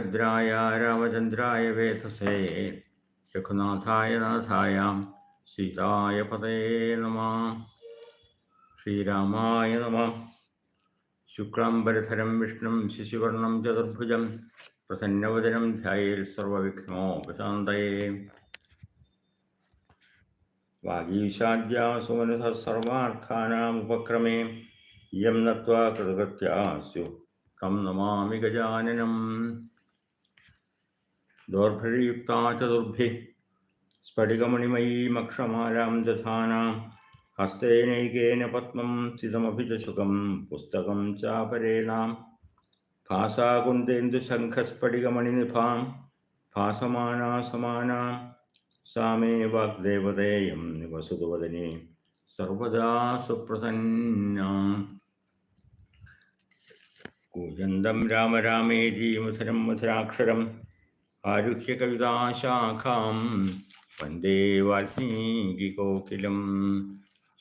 രാമഭദ്രായ രാമചന്ദ്രായ വേധസേ രഘുനാഥായ നാഥായ സീതായ പതേ നമ. ശ്രീരാമായ നമ. ശുക്ലാംബരധരം വിഷ്ണു ശിശുവർണം ചതുർഭുജം പ്രസന്നവചനം ധ്യായേൽ സർവവിഘ്നോപശാന്തയേ വാഗീശാദ്യാസുമനസ സർവാർത്ഥാനാമുപക്രമേ ഇയം നത്വാ തം നമാമി ഗജാനനം. ദോർഭഴിയുക്ത ചതുർഭി സ്ഫടികമണിമയീമക്ഷമാലാം ദധാനാം ഹസ്തേനൈകേന പത്മം സ്ഥിതമഭിചുകം പുസ്തകം ചാപരേണാം ഭാസാകുന്ദേന്ദുശംഖസ്ഫടികമണിനിഭാം ഭാസമാനാ സമാനാം സാമേ വാഗ്ദേവതേയം നിവസുതുവദനേ സർവദാ സുപ്രസന്ന. കൂജന്തം രാമരാമേതി മധുരം മധുരാക്ഷരം ആരുഹ്യകവിതാശാഖാം വന്ദേ വാൽമീകികോകിലം.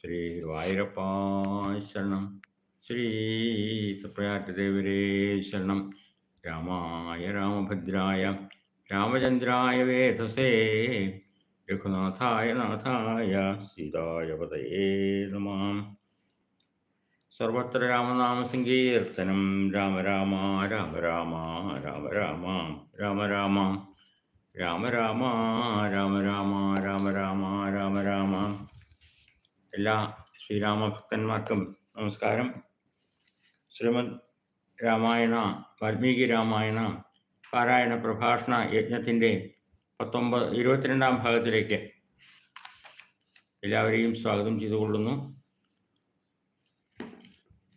ശ്രീ ഗുരുവായൂരപ്പാശരണം ശ്രീ സുപ്രയാട്ടദേവരേ ശരണം. രാമായ രാമഭദ്രായ രാമചന്ദ്രായ വേധസേ രഘുനാഥായ നാഥായ സീതായ പതയേ നമാം. സർവത്ര രാമനാമ സങ്കീർത്തനം രാമ രാമ രാമ രാമ രാമ രാമ രാമ രാമ രാമ രാമ രാമ രാമ രാമ രാമ രാമ രാമ. എല്ലാ ശ്രീരാമഭക്തന്മാർക്കും നമസ്കാരം. ശ്രീമദ് രാമായണ വാൽമീകി രാമായണ പാരായണ പ്രഭാഷണ യജ്ഞത്തിന്റെ പത്തൊമ്പത് ഇരുപത്തിരണ്ടാം ഭാഗത്തിലേക്ക് എല്ലാവരെയും സ്വാഗതം ചെയ്തുകൊള്ളുന്നു.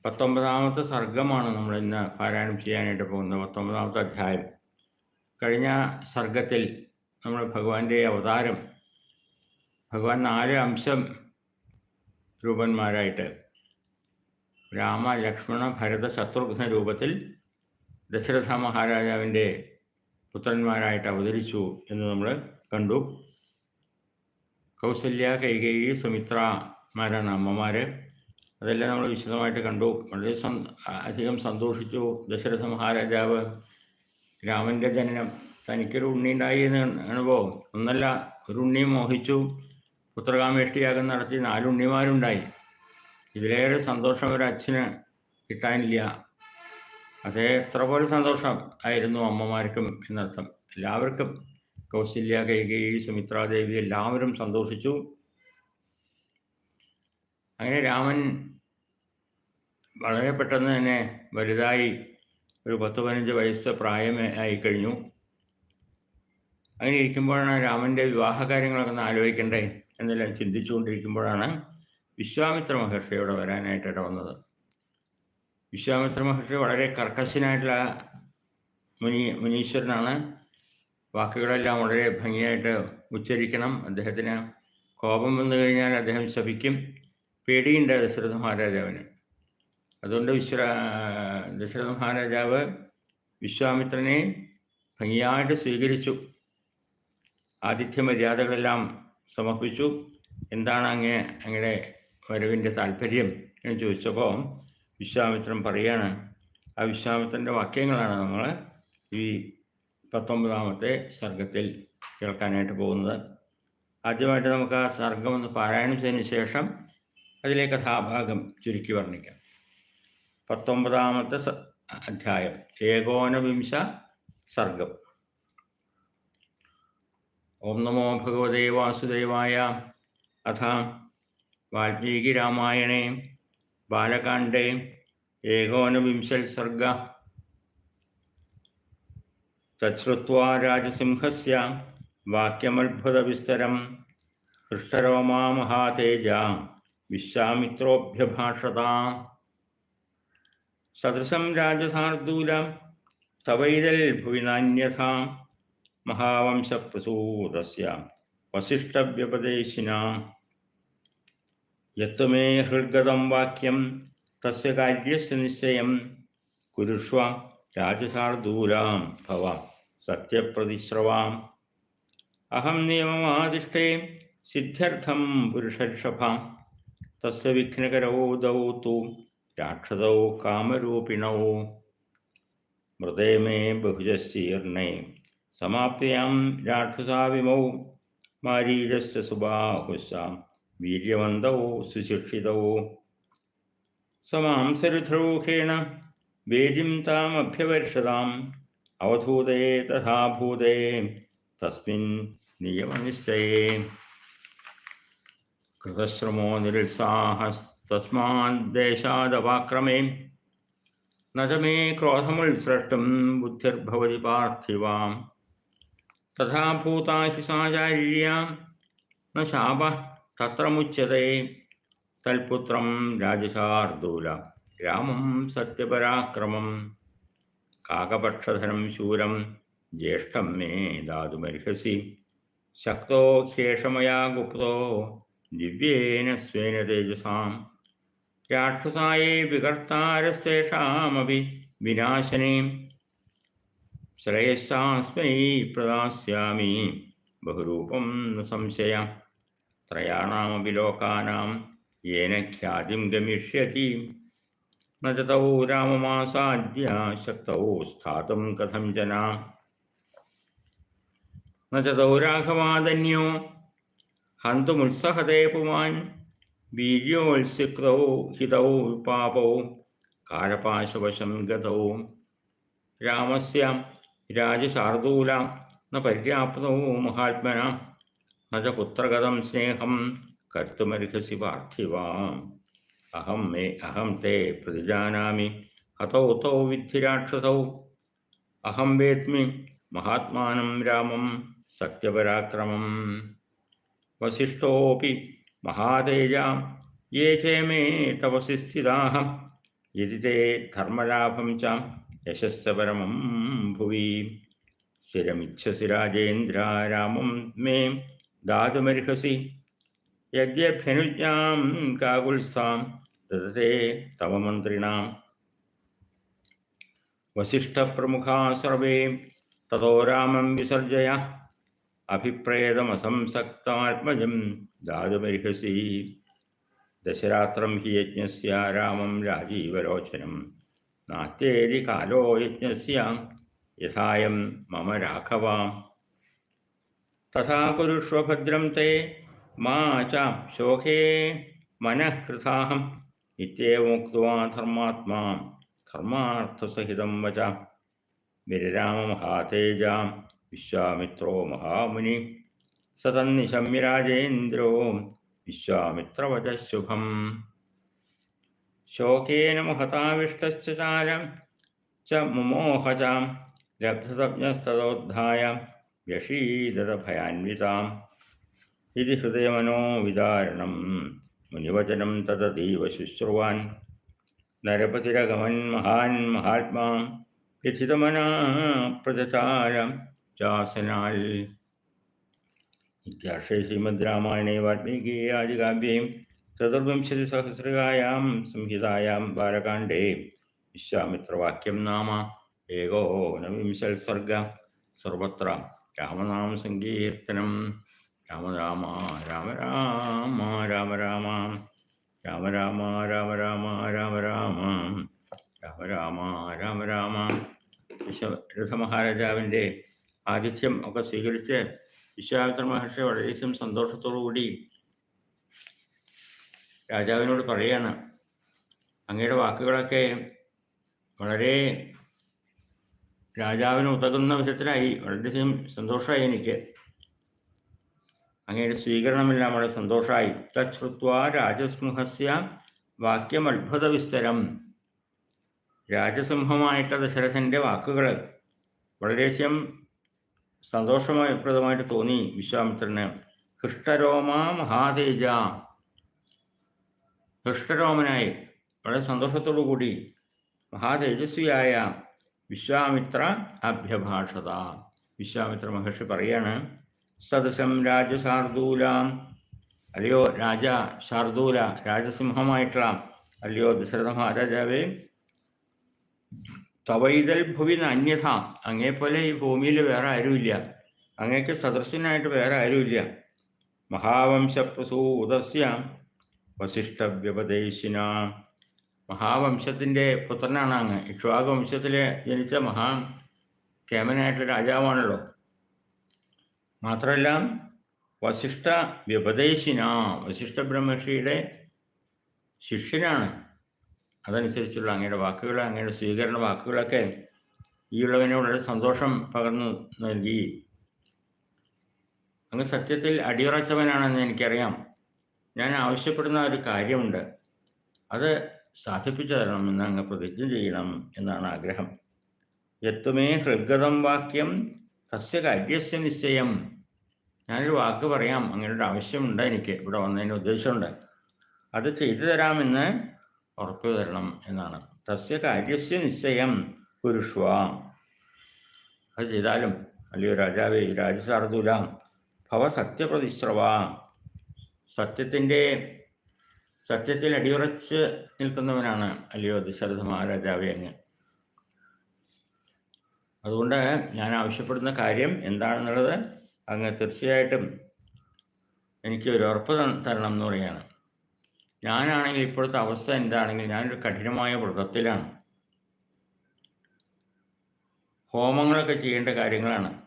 പത്തൊമ്പതാമത്തെ സർഗമാണ് നമ്മൾ ഇന്ന് പാരായണം ചെയ്യാനായിട്ട് പോകുന്നത് പത്തൊമ്പതാമത്തെ അധ്യായം. കഴിഞ്ഞ സർഗത്തിൽ നമ്മൾ ഭഗവാന്റെ അവതാരം ഭഗവാൻ നാല് അംശം രൂപന്മാരായിട്ട് രാമ ലക്ഷ്മണ ഭരത ശത്രുഘ്ന രൂപത്തിൽ ദശരഥ മഹാരാജാവിന്റെ പുത്രന്മാരായിട്ട് അവതരിച്ചു എന്ന് നമ്മൾ കണ്ടു. കൗസല്യ കൈകേയി സുമിത്രമാരാണ് അമ്മമാർ അതെല്ലാം നമ്മൾ വിശദമായിട്ട് കണ്ടു. വളരെ അധികം സന്തോഷിച്ചു. ദശരഥ മഹാരാജാവ് രാമന്റെ ജനനം തനിക്കൊരു ഉണ്ണി ഉണ്ടായി എന്ന് അനുഭവം ഒന്നല്ല ഒരു ഉണ്ണി മോഹിച്ചു. പുത്രകാമേഷ്ടിയാഗം നടത്തി നാലുണ്ണിമാരുണ്ടായി ഇതിലേറെ സന്തോഷം ഒരു അച്ഛന് കിട്ടാനില്ല. അതേ എത്ര പോലെ സന്തോഷം ആയിരുന്നു അമ്മമാർക്കും എന്നർത്ഥം. എല്ലാവർക്കും കൗശല്യ കൈകേയി സുമിത്രാദേവി എല്ലാവരും സന്തോഷിച്ചു. അങ്ങനെ രാമൻ വളരെ പെട്ടെന്ന് തന്നെ വലുതായി ഒരു പത്ത് പതിനഞ്ച് വയസ്സ് പ്രായമേ ആയി കഴിഞ്ഞു അങ്ങനെ ഇരിക്കുമ്പോഴാണ് രാമന്റെ വിവാഹ കാര്യങ്ങളൊക്കെ ഒന്ന് ആലോചിക്കണ്ടേ എന്നെല്ലാം ചിന്തിച്ചുകൊണ്ടിരിക്കുമ്പോഴാണ് വിശ്വാമിത്ര മഹർഷി ഇവിടെ വരാനായിട്ട് വന്നത്. വിശ്വാമിത്ര മഹർഷി വളരെ കർക്കശനായിട്ടുള്ള മുനി മുനീശ്വരനാണ്. വാക്കുകളെല്ലാം വളരെ ഭംഗിയായിട്ട് ഉച്ചരിക്കണം. അദ്ദേഹത്തിന് കോപം വന്നു കഴിഞ്ഞാൽ അദ്ദേഹം ശപിക്കും. പേടിയുണ്ട് ദശരഥ മഹാരാജാവിന്. അതുകൊണ്ട് വിശ്വ ദശരഥ മഹാരാജാവ് വിശ്വാമിത്രനെ ഭംഗിയായിട്ട് സ്വീകരിച്ചു. ആതിഥ്യ മര്യാദകളെല്ലാം സമർപ്പിച്ചു. എന്താണ് അങ്ങേ അങ്ങയുടെ വരവിന്റെ താല്പര്യം എന്ന് ചോദിച്ചപ്പോൾ വിശ്വാമിത്രൻ പറയാണ് ആ വിശ്വാമിത്രന്റെ വാക്യങ്ങളാണ് നമ്മൾ ഈ പത്തൊമ്പതാമത്തെ സർഗത്തിൽ കേൾക്കാനായിട്ട് പോകുന്നത്. ആദ്യമായിട്ട് നമുക്ക് ആ സർഗം ഒന്ന് പാരായണം ചെയ്തതിന് ശേഷം അതിലെ കഥാഭാഗം ചുരുക്കി വർണിക്കാം. പത്തൊമ്പതാമത്തെ അധ്യായം. ഏകോനവിംശ സർഗം. ഓം നമോ ഭഗവതേ വാസുദേവായ അഥ വാൽമീകി രാമായണേ ബാലകാണ്ഡേ ഏകോനവിംശൽ സർഗ. തശ്രുത്വാ രാജസിംഹസ്യ വാക്യമത്ഭുതവിസ്തരം. ഹൃഷ്ടരോമാ മഹാതേജ വിശ്വാമിത്രോഭ്യഭാഷത. സദൃശം രാജസാർദൂലം തവൈതൽ ഭുവി നാന്യഥ മഹാവംശപ്രസൂതസ്യ വസിഷ്ഠവ്യപദേശിന യത്ത് മേ ഹൃദ്ഗതം വാക്യം തസ്യ കാര്യസ്യ നിശ്ചയം കുരുഷ്വ രാജസാർദൂലാം ഭവ സത്യപ്രതിശ്രവാം അഹം നിയമമാദിഷ്ടേ സിദ്ധ്യർത്ഥം പുരുഷർഷഭ തസ്യ വിഘ്നകരോ ദൗ തു രാക്ഷസൗ കാമരൂപിണൗ മൃതേ മേ ബഹുജശീർണേ സമാപ്തിയാം രാക്ഷസാവിമൗ മാരീരശ്ച സുബാഹുശാം വീര്യവന്തൗ സുശിക്ഷിതൗ സമാംസരുദ്രൂഖേണ വേദിം താമഭ്യവർഷതാം അവധൂതേ തഥാ ഭൂതേ തസ്മിൻ നിയമനിശ്ചയേ കൃതശ്രമോ तस्मादेशादवाक्रमे न च मे क्रोधमुत्सृष्टं बुद्धिर्भवति पार्थिवा तथा भूता न शापः, तत्र मुच्यते। तत्पुत्रं राजूल रामं सत्यपराक्रमं काकपक्षधरं शूरं ज्येष्ठं मे दातुमर्हसि। शक्तो शेषमया मया गुप्तो। दिव्येन स्वेन तेजसाम्। രാക്ഷസായേ വികർത്താരസ്തേഷാമപി വിനാശനേ. ശ്രേയസ്സാസ്മൈ പ്രദാസ്യാമി. ബഹുരൂപം സംശയ. ത്രയാണാമപി ലോകാനാം യേന ഖ്യാതിം ഗമിഷ്യതി. ന ച തൗ രാമമാസാദ്യ ശക്തൗ സ്ഥാതും കഥം ജന. ന ച തൗ രാഘവാദന്യോ ഹന്തുമുത്സഹതേ പുമാൻ വീര്യോത്സിക്തൗ ഹിതവും പാപവും കാലപാശവശം ഗതവും രാമസ്യ രാജശാർദൂല ന പര്യാപ്തവും മഹാത്മന നജ പുത്രഗതം സ്നേഹം കർത്തുമർഹസി പാർത്ഥിവാം. അഹം മേ അഹം തേ പ്രതിജാനാമി ഹതൗ തൗ വിദ്ധി രാക്ഷസൗ അഹം വേത്മി മഹാത്മാനം രാമം സത്യപരാക്രമം. വസിഷ്ഠോऽपि महातेजां ये चे मे तपसि स्थिताः यदि ते धर्मलाभं च यशस्सपरमं भुवि സ്ഥിരമിച്ഛസി രാജേന്ദ്ര രാമം മേ. ദാതുമർഹസി യദ്യഭ്യനുജ്ഞാം കാകുൽസ്ഥാം ദദത്തെ തവ മന്ത്രിണാം. വസിഷ്ഠപ്രമുഖാ സർവേ. തതോ രാമം വിസർജയ. അഭിപ്രേതമസംസക്തമാത്മജം ധാതുമർഹസി ദശരാത്രം ഹി യജ്ഞസ്യ രാമം രാജീവലോചനം നാത്യേരി കാലോ യജ്ഞസ്യ. യഥായം മമ രാഘവാം. തഥാ കുരുഷ്വഭദ്രം തേ മാ ച ശോകേ മനഃകൃതാഹം ഇത്യവമുക്വാ ധർമാത്മാ. ധർമാർത്ഥസഹിതം വച. വിരരാമ മഹാതേജാം. വിശ്വാമിത്രോ മഹാമുനി. സതന്നി സംരാജേന്ദ്രോ വിശ്വാമിത്രവചശുഭം. ശോകേന മഹതാവിഷ്ടശ്ചാരം ച മുമോഹചാം ലബ്ധതജ്ഞസ്തോദ്ധായ വ്യഷീദതഭയാൻവിതാം ഇതി ഹൃദയമനോ വിദാരണം മുനിവചനം തതീവ ശുശ്രുവാൻ നരപതിരഗമൻ മഹാൻ മഹാത്മാ വ്യഥിതമനാ പ്രചചാരം ചാസനാൽ. രാമായണേ വാൽമീകി ആദികാവ്യേ ചതുർവിംശതിസഹസ്രകായാം സംഹിതായാം ബാലകാണ്ഡേ വിശ്വാമിത്രവാക്യം നാമ. ഏകോനവിംശൽ സർഗ. സർവത്ര രാമനാമ സങ്കീർത്തനം. രാമ രാമ രാമ രാമ രാമ രാമ. രാമ രാമ രാമ രാമ രാമ രാമ. രാമ രാമ രാമ രാമ. വിശ്വരഥ മഹാരാജാവിന്റെ ആതിഥ്യം ഒക്കെ സ്വീകരിച്ച് വിശ്വാമിത്ര മഹർഷി വളരെയധികം സന്തോഷത്തോടു കൂടി രാജാവിനോട് പറയാണ് അങ്ങയുടെ വാക്കുകളൊക്കെ വളരെ രാജാവിന് ഉതകുന്ന വിധത്തിലായി വളരെയധികം സന്തോഷമായി എനിക്ക്. അങ്ങയുടെ സ്വീകരണമെല്ലാം വളരെ സന്തോഷമായി. തച്ഛ്രുത്വ രാജസിംഹസ്യ വാക്യം അത്ഭുത വിസ്തരം രാജസിംഹമായിട്ട് ദശരഥന്റെ വാക്കുകൾ വളരെയധികം സന്തോഷപ്രദമായിട്ട് തോന്നി വിശ്വാമിത്രന്. ഹൃഷ്ടരോമ മഹാതേജ. ഹൃഷ്ടരോമനായി വളരെ സന്തോഷത്തോടു കൂടി മഹാതേജസ്വിയായ വിശ്വാമിത്ര അഭ്യഭാഷത. വിശ്വാമിത്ര മഹർഷി പറയാണ് സദൃശം രാജശാർദൂലാം അല്ലയോ രാജ ശാർദൂല രാജസിംഹമായിട്ടുള്ള അല്ലയോ ദശരഥ മഹാരാജാവേ തവൈതൽ ഭുവിന് അന്യഥ. അങ്ങേപ്പോലെ ഈ ഭൂമിയിൽ വേറെ ആരുമില്ല. അങ്ങേക്ക് സദൃശനായിട്ട് വേറെ ആരുമില്ല. മഹാവംശപ്രസൂതസ്യ വസിഷ്ഠവ്യപദേശിന. മഹാവംശത്തിന്റെ പുത്രനാണ് അങ്ങ്. ഇക്ഷ്വാകു വംശത്തിൽ ജനിച്ച മഹാ കേമനായിട്ടുള്ള രാജാവാണല്ലോ. മാത്രമല്ല വസിഷ്ഠ വ്യപദേശിന വസിഷ്ഠ ബ്രഹ്മർഷിയുടെ ശിഷ്യനാണ്. അതനുസരിച്ചുള്ള അങ്ങയുടെ വാക്കുകൾ അങ്ങയുടെ സ്വീകരണ വാക്കുകളൊക്കെ ഈ വളരെ സന്തോഷം പകർന്നു നൽകി. അങ്ങ് സത്യത്തിൽ അടിയുറച്ചവനാണെന്ന് എനിക്കറിയാം. ഞാൻ ആവശ്യപ്പെടുന്ന ഒരു കാര്യമുണ്ട്. അത് സാധിപ്പിച്ചു തരണമെന്ന് അങ്ങ് പ്രതിജ്ഞ ചെയ്യണം എന്നാണ് ആഗ്രഹം. എത്തുമേ ഹൃദ്ഗതം വാക്യം തസ്യ കാര്യസ്യ നിശ്ചയം. ഞാനൊരു വാക്ക് പറയാം. അങ്ങനെ ഒരു ആവശ്യമുണ്ട് എനിക്ക്. ഇവിടെ വന്നതിന് ഉദ്ദേശമുണ്ട്. അത് ചെയ്തു തരാമെന്ന് ഉറപ്പു തരണം എന്നാണ്. തസ്യ കാര്യസ്യ നിശ്ചയം പുരുഷ്വ. അത് ചെയ്താലും അല്ലയോ രാജാവേ രാജസാർദൂല ഭവ സത്യപ്രതിശ്രവ. സത്യത്തിന്റെ സത്യത്തിൽ അടിയുറച്ച് നിൽക്കുന്നവനാണ് അല്ലയോ ദശരഥ മഹാരാജാവേ അങ്ങ്. അതുകൊണ്ട് ഞാൻ ആവശ്യപ്പെടുന്ന കാര്യം എന്താണെന്നുള്ളത് അങ്ങ് തീർച്ചയായിട്ടും എനിക്ക് ഒരു ഉറപ്പ് തരണം എന്ന് പറയുകയാണ്. ഞാനാണെങ്കിൽ ഇപ്പോഴത്തെ അവസ്ഥ എന്താണെങ്കിൽ ഞാനൊരു കഠിനമായ വ്രതത്തിലാണ്. ഹോമങ്ങളൊക്കെ ചെയ്യേണ്ട കാര്യങ്ങളാണ്.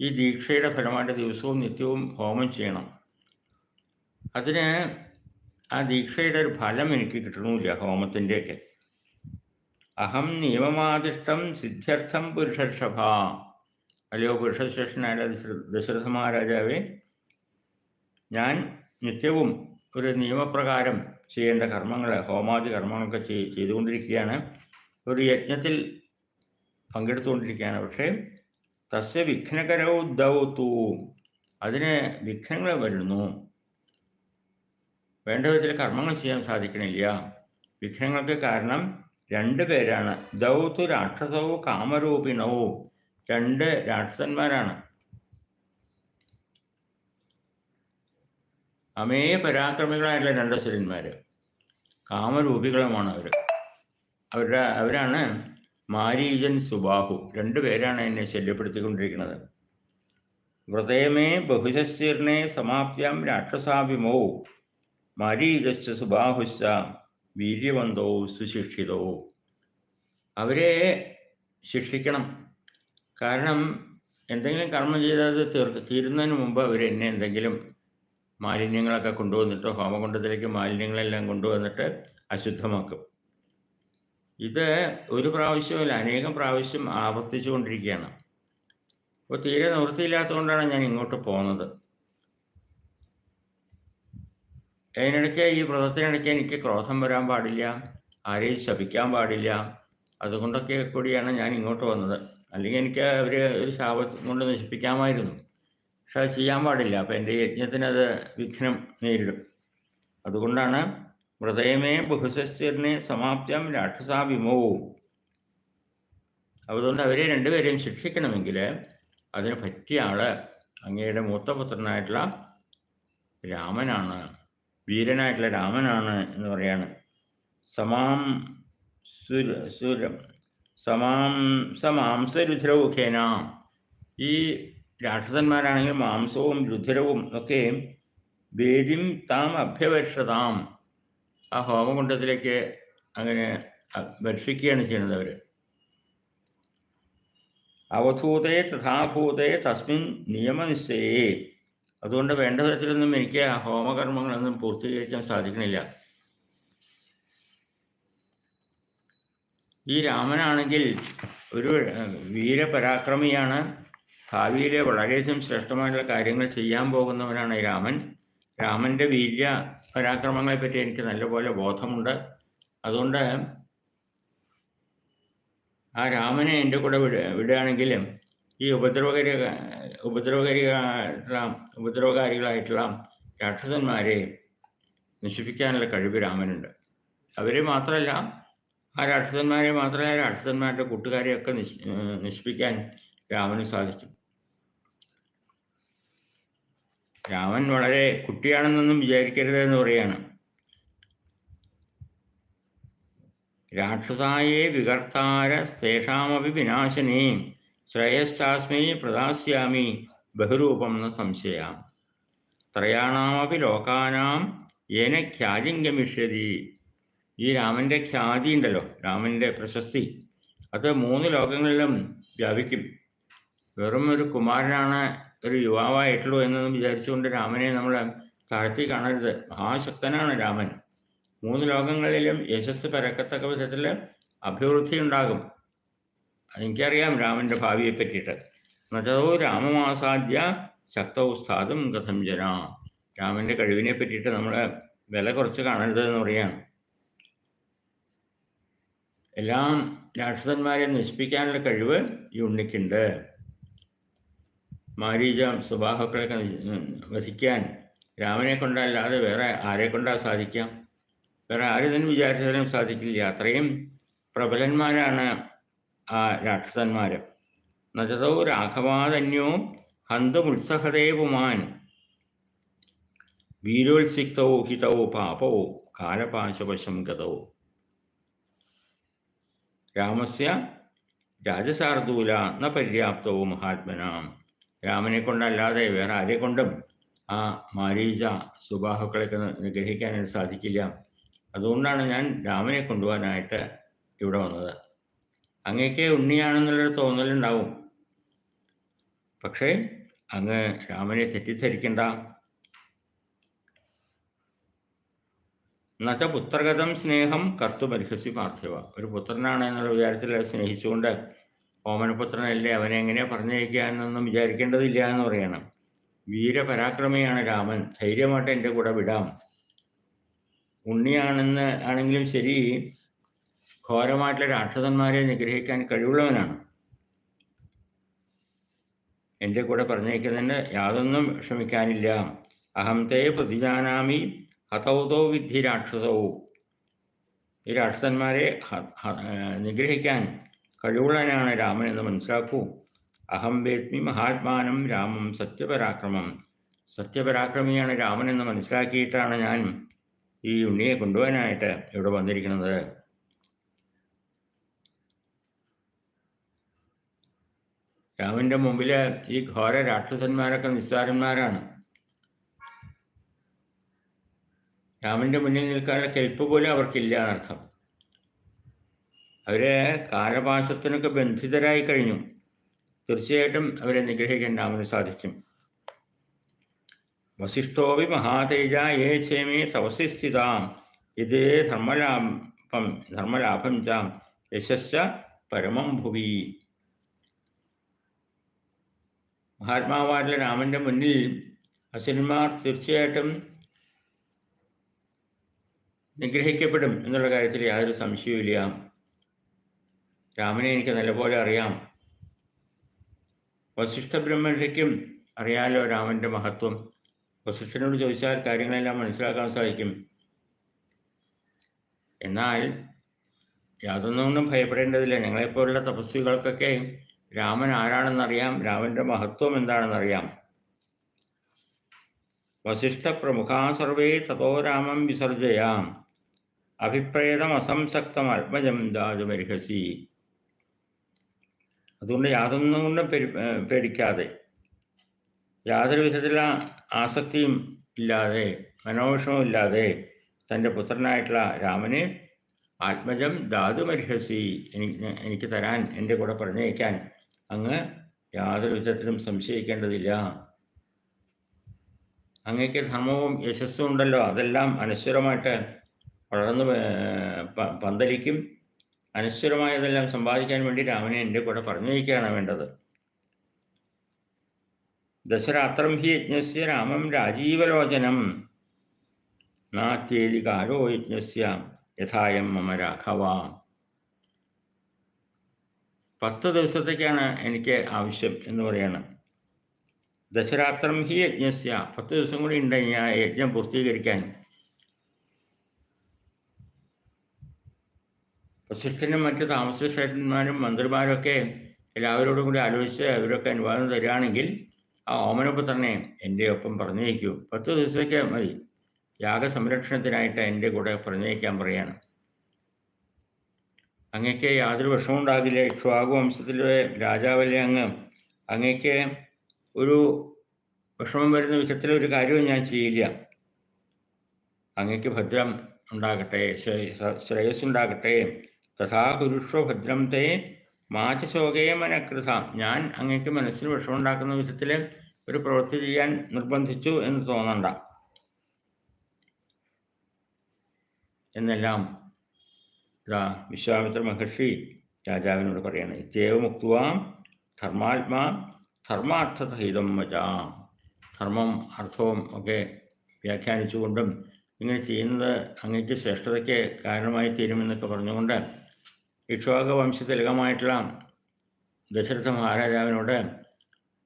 ഈ ദീക്ഷയുടെ ഫലമായിട്ട് ദിവസവും നിത്യവും ഹോമം ചെയ്യണം. അതിന് ആ ദീക്ഷയുടെ ഒരു ഫലം എനിക്ക് കിട്ടണമില്ല ഹോമത്തിന്റെയൊക്കെ. അഹം നിയമമാതിഷ്ടം സിദ്ധ്യർത്ഥം പുരുഷർഷഭ അല്ലയോ പുരുഷശ്രേഷ്ഠനായ ദശരഥ മഹാരാജാവേ ഞാൻ നിത്യവും ഒരു നിയമപ്രകാരം ചെയ്യേണ്ട കർമ്മങ്ങൾ ഹോമാദി കർമ്മങ്ങളൊക്കെ ചെയ് ചെയ്തുകൊണ്ടിരിക്കുകയാണ്. ഒരു യജ്ഞത്തിൽ പങ്കെടുത്തുകൊണ്ടിരിക്കുകയാണ്. പക്ഷേ തസ്യ വിഘ്നകരോ ദൗത്തു അതിന് വിഘ്നങ്ങൾ വരുന്നു. വേണ്ട വിധത്തിൽ കർമ്മങ്ങൾ ചെയ്യാൻ സാധിക്കണില്ല. വിഘ്നങ്ങൾക്ക് കാരണം രണ്ട് പേരാണ്. ദൗത്തു രാക്ഷസവും കാമരൂപിണവും രണ്ട് രാക്ഷസന്മാരാണ്. അമേ പരാക്രമികളായിട്ടുള്ള രണ്ട് അസുരന്മാർ കാമരൂപികളുമാണ് അവർ അവരുടെ അവരാണ് മാരീജൻ സുബാഹു. രണ്ടു പേരാണ് എന്നെ ശല്യപ്പെടുത്തിക്കൊണ്ടിരിക്കുന്നത്. വ്രതേമേ ബഹുശസ്യർണേ സമാപ്യാം രാക്ഷസാഭിമോ. മാരീജശ്ച സുബാഹുശ്ച വീര്യവന്തോ സുശിക്ഷിതോ. അവരെ ശിക്ഷിക്കണം. കാരണം എന്തെങ്കിലും കർമ്മം ചെയ്താൽ തീർ തീരുന്നതിന് മുമ്പ് അവരെന്നെ എന്തെങ്കിലും മാലിന്യങ്ങളൊക്കെ കൊണ്ടുവന്നിട്ട് ഹോമകുണ്ടത്തിലേക്ക് മാലിന്യങ്ങളെല്ലാം കൊണ്ടുവന്നിട്ട് അശുദ്ധമാക്കും. ഇത് ഒരു പ്രാവശ്യമല്ല അനേകം പ്രാവശ്യം ആവർത്തിച്ചു കൊണ്ടിരിക്കുകയാണ് അപ്പോൾ തീരെ നിവൃത്തിയില്ലാത്തതുകൊണ്ടാണ് ഞാൻ ഇങ്ങോട്ട് പോകുന്നത് അതിനിടയ്ക്ക് ഈ വ്രതത്തിനിടയ്ക്ക് എനിക്ക് ക്രോധം വരാൻ പാടില്ല ആരെയും ശപിക്കാൻ പാടില്ല. അതുകൊണ്ടൊക്കെ കൂടിയാണ് ഞാൻ ഇങ്ങോട്ട് വന്നത്. അല്ലെങ്കിൽ എനിക്ക് അവർ ഒരു ശാപം കൊണ്ട് നശിപ്പിക്കാമായിരുന്നു. പക്ഷെ അത് ചെയ്യാൻ പാടില്ല. അപ്പം എന്റെ യജ്ഞത്തിനത് വിഘ്നം നേരിടും. അതുകൊണ്ടാണ് ബഹുശസ്യറിനെ സമാപ്തം രാക്ഷസാഭിമോവും അതുകൊണ്ട് അവരെ രണ്ടുപേരെയും ശിക്ഷിക്കണമെങ്കിൽ അതിന് പറ്റിയ ആൾ അങ്ങയുടെ മൂത്തപുത്രനായിട്ടുള്ള രാമനാണ് വീരനായിട്ടുള്ള രാമനാണ് എന്ന് പറയാണ്. സമാം സുര സുരം സമാം സമാംസരുദ്രൗഖേന ഈ രാക്ഷസന്മാരാണെങ്കിൽ മാംസവും രുധിരവും ഒക്കെ വേദിം താം അഭ്യവർഷതാം ആ ഹോമകുണ്ടത്തിലേക്ക് അങ്ങനെ വർഷിക്കുകയാണ് ചെയ്യുന്നത് അവർ അവധൂതേ തഥാഭൂതേ തസ്മിൻ നിയമനിശ്ചയേ. അതുകൊണ്ട് വേണ്ട വിധത്തിലൊന്നും എനിക്ക് ആ ഹോമകർമ്മങ്ങളൊന്നും പൂർത്തീകരിക്കാൻ സാധിക്കണില്ല. ഈ രാമനാണെങ്കിൽ ഒരു വീരപരാക്രമിയാണ്. ഭാവിയിലെ വളരെയധികം ശ്രേഷ്ഠമായിട്ടുള്ള കാര്യങ്ങൾ ചെയ്യാൻ പോകുന്നവനാണ് രാമൻ. രാമന്റെ വീര്യ പരാക്രമങ്ങളെപ്പറ്റി എനിക്ക് നല്ലപോലെ ബോധമുണ്ട്. അതുകൊണ്ട് ആ രാമനെ എന്റെ കൂടെ വിട വിടുകയാണെങ്കിലും ഈ ഉപദ്രവകരി ഉപദ്രവകരികളായിട്ടുള്ള ഉപദ്രവകാരികളായിട്ടുള്ള രാക്ഷസന്മാരെ നശിപ്പിക്കാനുള്ള കഴിവ് രാമനുണ്ട്. അവരെ മാത്രമല്ല ആ രാക്ഷസന്മാരെ മാത്രമല്ല രാക്ഷസന്മാരുടെ കൂട്ടുകാരെയൊക്കെ നശി നശിപ്പിക്കാൻ രാമന് സാധിക്കും. രാമൻ വളരെ കുട്ടിയാണെന്നൊന്നും വിചാരിക്കരുത് എന്ന് പറയാണ്. രാക്ഷസായേ വികർത്താര സ്തേഷാമപി വിനാശനേ ശ്രേയശ്ചാസ്മൈ പ്രദാസ്യാമി ബഹുരൂപം എന്ന സംശയാം. ത്രയാണാമപി ലോകാനാം ഏന ഖ്യാതിം ഗമിഷ്യതി ഈ രാമന്റെ ഖ്യാതി ഉണ്ടല്ലോ രാമന്റെ പ്രശസ്തി. അത് മൂന്ന് ലോകങ്ങളിലും വ്യാപിക്കും. വെറും ഒരു കുമാരനാണ് ഒരു യുവാവായിട്ടുള്ളൂ എന്നൊന്നും വിചാരിച്ചുകൊണ്ട് രാമനെ നമ്മൾ താഴ്ത്തി കാണരുത്. മഹാശക്തനാണ് രാമൻ. മൂന്ന് ലോകങ്ങളിലും യശസ് പരക്കത്തക്ക വിധത്തിൽ അഭിവൃദ്ധി ഉണ്ടാകും. എനിക്കറിയാം രാമന്റെ ഭാവിയെ പറ്റിയിട്ട്. നജതോ രാമമാസാദ്യ ശക്തൗ സ്ഥാതും കഥം ജന. രാമന്റെ കഴിവിനെ പറ്റിയിട്ട് നമ്മൾ വില കുറച്ച് കാണരുത് എന്ന് പറയാണ് എല്ലാം രാക്ഷസന്മാരെ നശിപ്പിക്കാനുള്ള കഴിവ് ഈ ഉണ്ണിക്കുണ്ട്. മാരീജ സ്വഭാവക്കളെ വധിക്കാൻ രാമനെ കൊണ്ടല്ലാതെ വേറെ ആരെ കൊണ്ടാ സാധിക്കാം? വേറെ ആര് തന്നെ വിചാരിച്ചാലും സാധിക്കില്ല. അത്രയും പ്രബലന്മാരാണ് ആ രാക്ഷസന്മാർ നജതോ രാഘവാതന്യോ ഹന്തമുത്സഹദേവുമാൻ. വീരോത്സിക്തോ ഹിതോ പാപോ കാലപാശവശം ഗതോ. രാമസ്യ രാജസാർദൂല ന പര്യാപ്തവും മഹാത്മനാം. രാമനെ കൊണ്ടല്ലാതെ വേറെ ആരെ കൊണ്ടും ആ മാരീച സുബാഹുക്കളെയൊക്കെ നിഗ്രഹിക്കാനായിട്ട് സാധിക്കില്ല. അതുകൊണ്ടാണ് ഞാൻ രാമനെ കൊണ്ടുപോകാനായിട്ട് ഇവിടെ വന്നത്. അങ്ങേക്ക് ഉണ്ണിയാണെന്നുള്ളൊരു തോന്നലുണ്ടാവും. പക്ഷേ അങ്ങ് രാമനെ തെറ്റിദ്ധരിക്കണ്ട. എന്നുവെച്ചാൽ പുത്രഗതം സ്നേഹം കർത്തുപരിഹസി പാർത്ഥിവ ഒരു പുത്രനാണ് എന്നുള്ള വിചാരത്തിൽ സ്നേഹിച്ചുകൊണ്ട് ഓമനപുത്രനല്ലേ അവനെ എങ്ങനെ പറഞ്ഞയക്കുക എന്നൊന്നും വിചാരിക്കേണ്ടതില്ല എന്ന് പറയണം. വീരപരാക്രമിയാണ് രാമൻ. ധൈര്യമായിട്ട് എന്റെ കൂടെ വിടാം. ഉണ്ണിയാണെന്ന് ആണെങ്കിലും ശരി ഘോരമായിട്ടുള്ള രാക്ഷസന്മാരെ നിഗ്രഹിക്കാൻ കഴിവുള്ളവനാണ്. എന്റെ കൂടെ പറഞ്ഞേക്കുന്നതിന് യാതൊന്നും ക്ഷമിക്കാനില്ല അഹം തേ പ്രതിജാനാമി ഹതൗതോ വിദ്ധി രാക്ഷസവും ഈ രാക്ഷസന്മാരെ നിഗ്രഹിക്കാൻ കഴിവുള്ളവനാണ് രാമൻ എന്ന് മനസ്സിലാക്കൂ. അഹം വേദ്മി മഹാത്മാനം രാമം സത്യപരാക്രമം. സത്യപരാക്രമിയാണ് രാമൻ എന്ന് മനസ്സിലാക്കിയിട്ടാണ് ഞാൻ ഈ ഉണ്ണിയെ കൊണ്ടുപോകാനായിട്ട് ഇവിടെ വന്നിരിക്കുന്നത്. രാമന്റെ മുമ്പിൽ ഈ ഘോര രാക്ഷസന്മാരൊക്കെ നിസ്സാരന്മാരാണ്. രാമന്റെ മുന്നിൽ നിൽക്കാനുള്ള കെൽപ്പ് പോലും അവർക്കില്ല എന്നർത്ഥം. അവർ കാലപാശത്തിനൊക്കെ ബന്ധിതരായി കഴിഞ്ഞു. തീർച്ചയായിട്ടും അവരെ നിഗ്രഹിക്കാൻ രാമന് സാധിക്കും വസിഷ്ഠോവി മഹാതേജ ഏ ക്ഷേമേ തപസി സ്ഥിതാം ഇതേ ധർമ്മലാഭം ധർമ്മലാഭം ചാം. യശസ്സ പരമം ഭുവി. മഹാത്മാവായ രാമന്റെ മുന്നിൽ അസുരന്മാർ തീർച്ചയായിട്ടും നിഗ്രഹിക്കപ്പെടും എന്നുള്ള കാര്യത്തിൽ യാതൊരു സംശയവുമില്ല. രാമനെ എനിക്ക് നല്ലപോലെ അറിയാം. വസിഷ്ഠ ബ്രഹ്മർഷിക്കും അറിയാലോ രാമന്റെ മഹത്വം. വസിഷ്ഠനോട് ചോദിച്ചാൽ കാര്യങ്ങളെല്ലാം മനസ്സിലാക്കാൻ സാധിക്കും. എന്നാൽ യാതൊന്നുകൊണ്ടും ഭയപ്പെടേണ്ടതില്ല. ഞങ്ങളെപ്പോലുള്ള തപസ്വികൾക്കൊക്കെ രാമൻ ആരാണെന്നറിയാം രാമന്റെ മഹത്വം എന്താണെന്നറിയാം. വസിഷ്ഠ പ്രമുഖാ സർവേ തതോ രാമം വിസർജയാം. അഭിപ്രേതം അസംസക്തം ആത്മജം ദാജമരിഹസി അതുകൊണ്ട് യാതൊന്നും കൊണ്ടും പേടി പേടിക്കാതെ. യാതൊരു വിധത്തിലുള്ള ആസക്തിയും ഇല്ലാതെ മനോവിഷമവും ഇല്ലാതെ തന്റെ പുത്രനായിട്ടുള്ള രാമനെ ആത്മജം ധാതുമരിഹസി എനിക്ക് എനിക്ക് തരാൻ എന്റെ കൂടെ പറഞ്ഞയക്കാൻ അങ്ങ് യാതൊരു വിധത്തിലും സംശയിക്കേണ്ടതില്ല. അങ്ങേക്ക് ധർമ്മവും യശസ്സും ഉണ്ടല്ലോ. അതെല്ലാം അനശ്വരമായിട്ട് വളർന്നു പന്തലിക്കും. അനശ്വരമായതെല്ലാം സമ്പാദിക്കാൻ വേണ്ടി രാമനെ എന്റെ കൂടെ പറഞ്ഞയക്കുകയാണ് വേണ്ടത്. ദശരാത്രം ഹി യജ്ഞസ്യ രാമം രാജീവലോചനം. നാത്യേതി കാലോ യജ്ഞസ്യ യഥായം മമ രാഘവ. പത്ത് ദിവസത്തേക്കാണ് എനിക്ക് ആവശ്യം എന്ന് പറയണം. ദശരാത്രം ഹി യജ്ഞസ്യ പത്ത് ദിവസം കൂടി ഉണ്ട് ഞാൻ യജ്ഞം പൂർത്തീകരിക്കാൻ വസിഷ്ഠനും മറ്റ് താമസശേഷന്മാരും മന്ത്രിമാരൊക്കെ എല്ലാവരോടും കൂടി ആലോചിച്ച് അവരൊക്കെ അനുവാദം തരികയാണെങ്കിൽ ആ ഓമനപുത്രനെ എന്റെ ഒപ്പം പറഞ്ഞയക്കൂ. പത്ത് ദിവസത്തേക്ക് മതി. യാഗസംരക്ഷണത്തിനായിട്ട് എന്റെ കൂടെ പറഞ്ഞയക്കാൻ പറയാണ്. അങ്ങക്ക് യാതൊരു വിഷമം ഉണ്ടാകില്ല ഇക്ഷ്വാകു വംശത്തിലെ രാജാവല്ലേ അങ്ങ്. അങ്ങക്ക് ഒരു വിഷമം വരുന്ന വിധത്തിലെ ഒരു കാര്യവും ഞാൻ ചെയ്യില്ല. അങ്ങക്ക് ഭദ്രം ഉണ്ടാകട്ടെ. ശ്രേയസ് ശ്രേയസ്സുണ്ടാകട്ടെ. തഥാ പുരുഷോ ഭദ്രം തേ മാചശോകേ മനകൃത. ഞാൻ അങ്ങേക്ക് മനസ്സിന് വിഷമുണ്ടാക്കുന്ന വിധത്തിൽ ഒരു പ്രവൃത്തി ചെയ്യാൻ നിർബന്ധിച്ചു എന്ന് തോന്നണ്ട. എന്നെല്ലാം ഇതാ വിശ്വാമിത്ര മഹർഷി രാജാവിനോട് പറയണം ഇത്യവ മുക്തുവാം ധർമാത്മാ ധർമാർത്ഥസഹിതം വചാം ധർമ്മം അർത്ഥവും ഒക്കെ വ്യാഖ്യാനിച്ചുകൊണ്ടും ഇങ്ങനെ ചെയ്യുന്നത് അങ്ങേക്ക് ശ്രേഷ്ഠതയ്ക്ക് കാരണമായി തീരുമെന്നൊക്കെ പറഞ്ഞുകൊണ്ട് ഇക്ഷ്വാക വംശതിലകമായിട്ടുള്ള ദശരഥ മഹാരാജാവിനോട്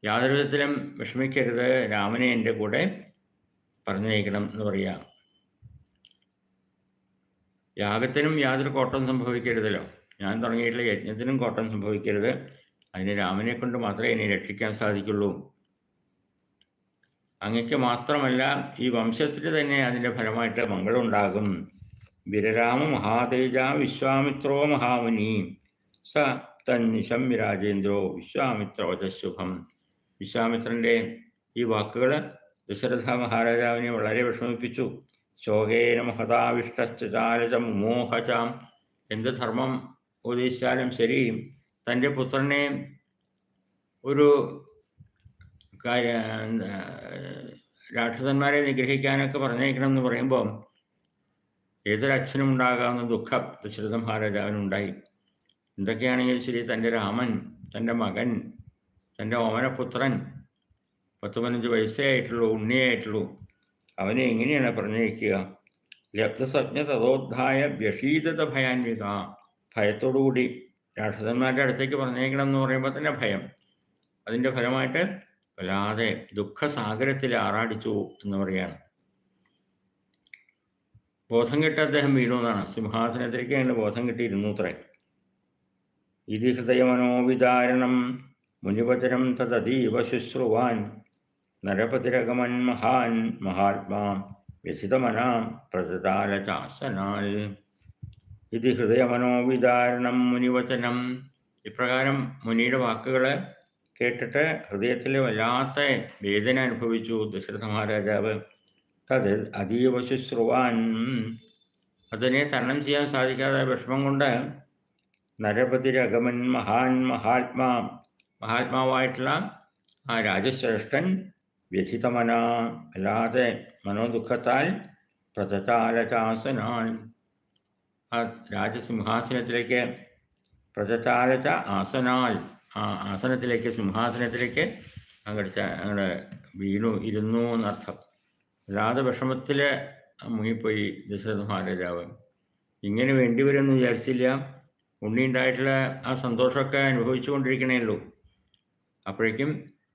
യാതൊരു വിധത്തിലും വിഷമിക്കരുത് രാമനെ എന്റെ കൂടെ പറഞ്ഞയക്കണം എന്ന് പറയാം. യാഗത്തിനും യാതൊരു കോട്ടം സംഭവിക്കരുതല്ലോ. ഞാൻ തുടങ്ങിയിട്ടുള്ള യജ്ഞത്തിനും കോട്ടം സംഭവിക്കരുത്. അതിന് രാമനെ കൊണ്ട് മാത്രമേ എന്നെ രക്ഷിക്കാൻ സാധിക്കുള്ളൂ. അങ്ങക്ക് മാത്രമല്ല ഈ വംശത്തിന് തന്നെ അതിന്റെ ഫലമായിട്ട് മംഗളം ഉണ്ടാകും വിരരാമ മഹാതേജ വിശ്വാമിത്രോ മഹാമുനി. സ തന്നിശം വിരാജേന്ദ്രോ വിശ്വാമിത്രോജശുഭം. വിശ്വാമിത്രന്റെ ഈ വാക്കുകൾ ദശരഥ മഹാരാജാവിനെ വളരെ വിഷമിപ്പിച്ചു. ശോകേന മഹതാവിഷ്ടചാരജ മോഹചാം എന്ത് ധർമ്മം ഉപദേശിച്ചാലും ശരി. തന്റെ പുത്രനെ ഒരു രാക്ഷസന്മാരെ നിഗ്രഹിക്കാനൊക്കെ പറഞ്ഞേക്കണം എന്ന് പറയുമ്പോൾ ഏതൊരച്ഛനും ഉണ്ടാകാവുന്ന ദുഃഖം ദശരഥ മഹാരാജാവിനുണ്ടായി എന്തൊക്കെയാണെങ്കിൽ ശരി? തന്റെ രാമൻ തന്റെ മകൻ തന്റെ ഓമനപുത്രൻ പത്ത് പതിനഞ്ച് വയസ്സേ ആയിട്ടുള്ളൂ ഉണ്ണിയായിട്ടുള്ളൂ അവനെ എങ്ങനെയാണ് പറഞ്ഞയക്കുക? ലബ്ധസജ്ഞ തഥോദ്ധായ വ്യഷീതത ഭയാന്വിത ഭയത്തോടുകൂടി രാക്ഷസന്മാരുടെ അടുത്തേക്ക് പറഞ്ഞേക്കണം എന്ന് പറയുമ്പോൾ തന്നെ ഭയം. അതിന്റെ ഫലമായിട്ട് വല്ലാതെ ദുഃഖസാഗരത്തിൽ ആറാടിച്ചു എന്ന് പറയാണ് ബോധം കെട്ട് അദ്ദേഹം വീണു എന്നാണ് സിംഹാസനത്തിലേക്ക് അങ്ങനെ ബോധം കെട്ടിയിരുന്നു അത്രേ. ഇതി ഹൃദയമനോവിതാരണം മുനിപതിരം തദതീവ ശുശ്രുവാൻ. നരപതിരകമൻ മഹാൻ മഹാത്മാ വ്യസിതമനാം പ്രജതാലചാസനാൽ. ഇത് ഹൃദയമനോവിതാരണം മുനിവചനം. ഇപ്രകാരം മുനിയുടെ വാക്കുകളെ കേട്ടിട്ട് ഹൃദയത്തിൽ വല്ലാത്ത വേദന അനുഭവിച്ചു ദശരഥ മഹാരാജാവ്. തത് അതീവ ശുശ്രുവാൻ അതിനെ തരണം ചെയ്യാൻ സാധിക്കാതെ വിഷമം കൊണ്ട് നരപതിരഗമൻ മഹാൻ മഹാത്മാ മഹാത്മാവായിട്ടുള്ള ആ രാജശ്രേഷ്ഠൻ വ്യഥിതമന അല്ലാതെ മനോദുഃഖത്താൽ പ്രതതാലചാസനാൽ ആ രാജസിംഹാസനത്തിലേക്ക് പ്രതതാലച ആസനാൽ ആ ആസനത്തിലേക്ക് സിംഹാസനത്തിലേക്ക് അങ്ങോട്ട് അങ്ങോട്ട് വീണു ഇരുന്നു എന്നർത്ഥം. അല്ലാതെ വിഷമത്തിൽ മുങ്ങിപ്പോയി ദശരഥ മഹാരാജാവ് ഇങ്ങനെ വേണ്ടി വരുമെന്ന് വിചാരിച്ചില്ല. ഉണ്ണി ഉണ്ടായിട്ടുള്ള ആ സന്തോഷമൊക്കെ അനുഭവിച്ചു കൊണ്ടിരിക്കണേ ഉള്ളൂ അപ്പോഴേക്കും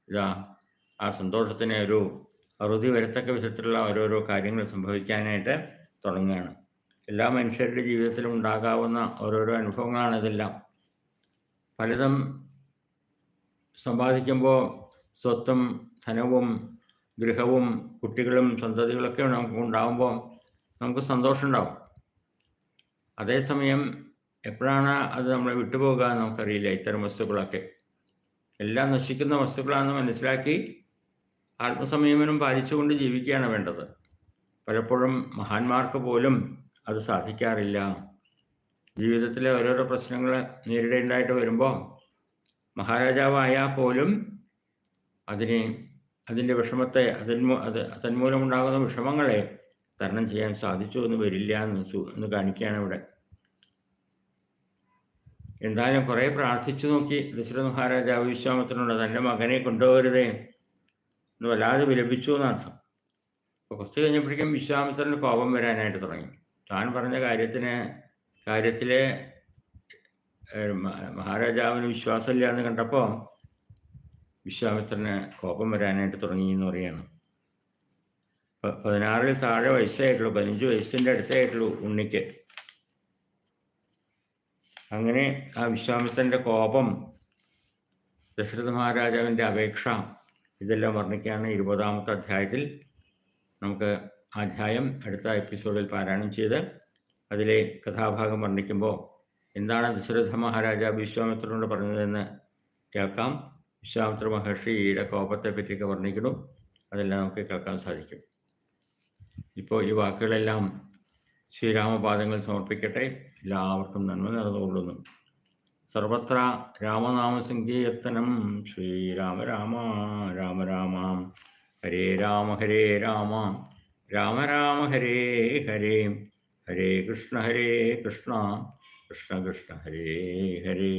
ഇതാ ആ സന്തോഷത്തിന് ഒരു അറുതി വരത്തക്ക വിധത്തിലുള്ള ഓരോരോ കാര്യങ്ങൾ സംഭവിക്കാനായിട്ട് തുടങ്ങുകയാണ്. എല്ലാ മനുഷ്യരുടെ ജീവിതത്തിലും ഉണ്ടാകാവുന്ന ഓരോരോ അനുഭവങ്ങളാണ് ഇതെല്ലാം. പലതും സമ്പാദിക്കുമ്പോൾ സ്വത്തും ധനവും ഗൃഹവും കുട്ടികളും സന്തതികളൊക്കെ നമുക്ക് ഉണ്ടാകുമ്പോൾ നമുക്ക് സന്തോഷം ഉണ്ടാവും അതേസമയം എപ്പോഴാണ് അത് നമ്മളെ വിട്ടുപോകുക നമുക്കറിയില്ല ഇത്തരം വസ്തുക്കളൊക്കെ. എല്ലാം നശിക്കുന്ന വസ്തുക്കളാണെന്ന് മനസ്സിലാക്കി ആത്മസംയമനം പാലിച്ചുകൊണ്ട് ജീവിക്കുകയാണ് വേണ്ടത്. പലപ്പോഴും മഹാന്മാർക്ക് പോലും അത് സാധിക്കാറില്ല. ജീവിതത്തിലെ ഓരോരോ പ്രശ്നങ്ങൾ നേരിടേണ്ടതായിട്ട് വരുമ്പോൾ മഹാരാജാവായാൽ പോലും അതിനെ അതിന്റെ വിഷമത്തെ അതിന്മൂ അത് തന്മൂലമുണ്ടാകുന്ന വിഷമങ്ങളെ തരണം ചെയ്യാൻ സാധിച്ചു എന്ന് വരില്ല എന്ന് സു എന്ന് കാണിക്കുകയാണ് ഇവിടെ. എന്തായാലും കുറേ പ്രാർത്ഥിച്ചു നോക്കി. ദശരഥ മഹാരാജാവ് വിശ്വാമത്തിനുള്ള തന്റെ മകനെ കൊണ്ടുപോകരുതേ എന്ന് വല്ലാതെ വിലപിച്ചു എന്നർത്ഥം അപ്പോൾ കുറച്ച് കഴിഞ്ഞപ്പോഴേക്കും വിശ്വാമിത്രന് കോപം വരാനായിട്ട് തുടങ്ങി. താൻ പറഞ്ഞ കാര്യത്തിന് കാര്യത്തിലെ മഹാരാജാവിന് വിശ്വാസമില്ല എന്ന് കണ്ടപ്പോൾ വിശ്വാമിത്രന് കോപം വരാനായിട്ട് തുടങ്ങി എന്ന് പറയാണ് പതിനാറിൽ താഴെ വയസ്സായിട്ടുള്ളൂ പതിനഞ്ച് വയസ്സിന്റെ അടുത്തായിട്ടുള്ളൂ ഉണ്ണിക്ക്. അങ്ങനെ ആ വിശ്വാമിത്രന്റെ കോപം ദശരഥ മഹാരാജാവിന്റെ അപേക്ഷ ഇതെല്ലാം വർണിക്കുകയാണ് ഇരുപതാമത്തെ അധ്യായത്തിൽ. നമുക്ക് അധ്യായം അടുത്ത എപ്പിസോഡിൽ പാരായണം ചെയ്ത് അതിലെ കഥാഭാഗം വർണിക്കുമ്പോൾ എന്താണ് ദശരഥ മഹാരാജാവ് വിശ്വാമിത്രനോട് പറഞ്ഞതെന്ന് കേൾക്കാം. വിശ്വാമിത്ര മഹർഷിയുടെ കോപത്തെ പറ്റിയൊക്കെ വർണിക്കുന്നു. അതെല്ലാം നമുക്ക് കേൾക്കാൻ സാധിക്കും. ഇപ്പോൾ ഈ വാക്കുകളെല്ലാം ശ്രീരാമപാദങ്ങൾ സമർപ്പിക്കട്ടെ. എല്ലാവർക്കും നന്മ നടന്നുകൊള്ളുന്നു സർവത്ര രാമനാമ സങ്കീർത്തനം ശ്രീരാമ രാമ രാമ രാമ ഹരേ രാമ ഹരേ രാമ രാമ രാമ ഹരേ ഹരേ ഹരേ കൃഷ്ണ ഹരേ കൃഷ്ണ കൃഷ്ണ കൃഷ്ണ ഹരേ ഹരേ.